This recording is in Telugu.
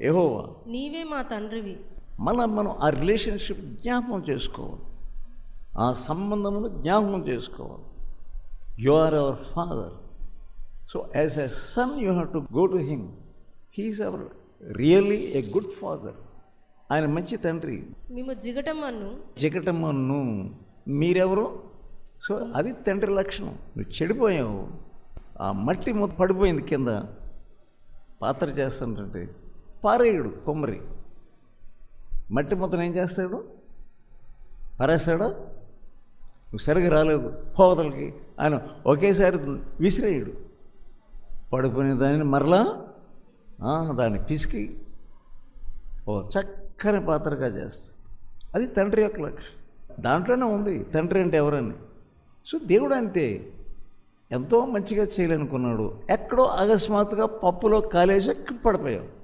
యెహోవా నీవే మా తండ్రివి. మనం మనం ఆ రిలేషన్షిప్ జ్ఞాపకం చేసుకోవాలి. ఆ సంబంధమును జ్ఞాపకం చేసుకోవాలి. You are our father so as a son you have to go to him he's our really a good father ఆయన మంచి తండ్రి. మేము జిగటమన్ను. జిగటమ్మను మీరెవరు? సో అది తండ్రి లక్షణం. నువ్వు చెడిపోయావు. ఆ మట్టి మొత్తం పడిపోయింది కింద. పాత్ర చేస్తానంటే పారేయుడు కొమ్మరి. మట్టి మొత్తం ఏం చేస్తాడు? పారేస్తాడు? సరిగ్గా సరిగా రాలేదు పోవతలకి ఆయన ఒకేసారి విసిరేయుడు. పడుకునే దానిని మరలా దాన్ని పిసికి ఓ చక్కని పాత్రగా చేస్తాడు. అది తండ్రి యొక్క లక్ష్యం. దాంట్లోనే ఉంది తండ్రి అంటే ఎవరని. సో దేవుడు అంతే. ఎంతో మంచిగా చేయాలనుకున్నాడు. ఎక్కడో అకస్మాత్తుగా పప్పులో కాలేసి ఎక్కడ పడిపోయావు?